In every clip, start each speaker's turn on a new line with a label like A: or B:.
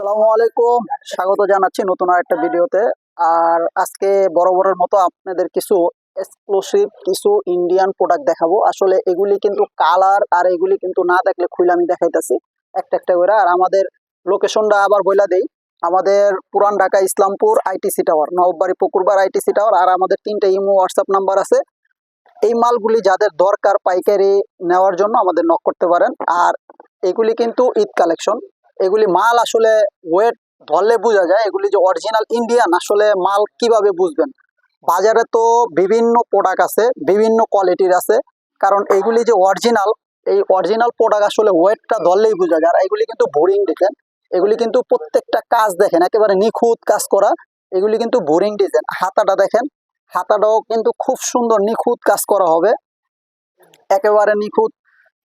A: আসসালামু আলাইকুম। স্বাগত জানাচ্ছি নতুন আর আরেকটা ভিডিওতে। আর আজকে বরাবরের মতো আপনাদের কিছু এক্সক্লুসিভ কিছু ইন্ডিয়ান প্রোডাক্ট দেখাবো। আসলে এগুলি কিন্তু কালার আর এগুলি কিন্তু না দেখলে খুলে আমি দেখাইতেছি। একটা একটা করে। আর আমাদের লোকেশনটা আবার বইলা দেই। আমাদের Puran Dhaka Islampur ITC tower Nababari Pukurbar ITC tower আর আমাদের তিনটে ইমো হোয়াটসঅ্যাপ নাম্বার আছে। এই মালগুলি যাদের দরকার পাইকারি নেওয়ার জন্য আমাদের নক করতে পারেন। আর এগুলি কিন্তু ঈদ কালেকশন এগুলি মাল আসলে ওয়েট ধরলে বোঝা যায়, এগুলি যে অরিজিনাল ইন্ডিয়ান আসলে মাল কীভাবে বুঝবেন? বাজারে তো বিভিন্ন প্রোডাক্ট আছে, বিভিন্ন কোয়ালিটির আছে, কারণ এগুলি যে অরিজিনাল এই অরিজিনাল প্রোডাক্ট আসলে ওয়েটটা ধরলেই বোঝা যায়। আর এগুলি কিন্তু বোরিং দেখেন এগুলি কিন্তু প্রত্যেকটা কাজ দেখেন, একেবারে নিখুঁত কাজ করা, এগুলি কিন্তু বোরিং ডিজাইন হাতাটা দেখেন, হাতাটাও কিন্তু খুব সুন্দর নিখুঁত কাজ করা হবে, একেবারে নিখুঁত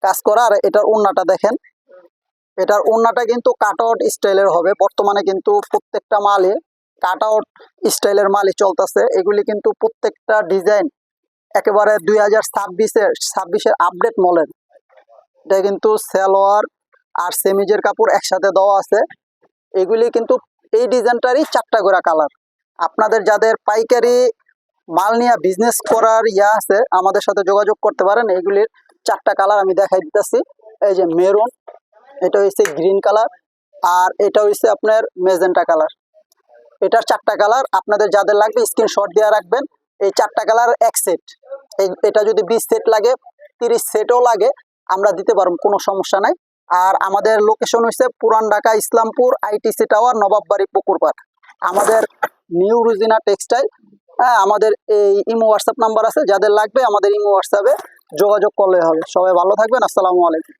A: কাজ করা। আর এটার ওড়নাটা দেখেন এটার ওড়নাটা কিন্তু কাট আউট স্টাইলের হবে। বর্তমানে কিন্তু প্রত্যেকটা মালে কাট আউট স্টাইলের মালই চলতেছে। এগুলি কিন্তু প্রত্যেকটা ডিজাইন একেবারে দুই হাজার ছাব্বিশের ছাব্বিশের আপডেট মলের। এটা কিন্তু সালোয়ার আর সেমিজের কাপড় একসাথে দেওয়া আছে। এগুলি কিন্তু এই ডিজাইনটারই চারটা করে কালার। আপনাদের যাদের পাইকারি মাল নিয়ে বিজনেস করার ইয়া আছে, আমাদের সাথে যোগাযোগ করতে পারেন। এগুলির চারটা কালার আমি দেখাই দিতেছি। এই যে মেরুন এটা হচ্ছে গ্রিন কালার আর এটা হচ্ছে আপনার মেজেন্টা কালার এটার চারটা কালার আপনাদের যাদের লাগবে স্ক্রিনশট দিয়ে রাখবেন। এই চারটা কালার এক সেট এটা যদি বিশ সেট লাগে, তিরিশ সেটও লাগে, আমরা দিতে পারব, কোনো সমস্যা নাই। আর আমাদের লোকেশন হচ্ছে পুরান ঢাকা ইসলামপুর আইটিসি টাওয়ার নবাববাড়ি পুকুরপাড়। আমাদের নিউ রুজিনা টেক্সটাইল হ্যাঁ আমাদের এই ইমো হোয়াটসঅ্যাপ নাম্বার আছে, যাদের লাগবে আমাদের ইমো হোয়াটসঅ্যাপে যোগাযোগ করলে হবে। সবাই ভালো থাকবেন, আসসালামু আলাইকুম।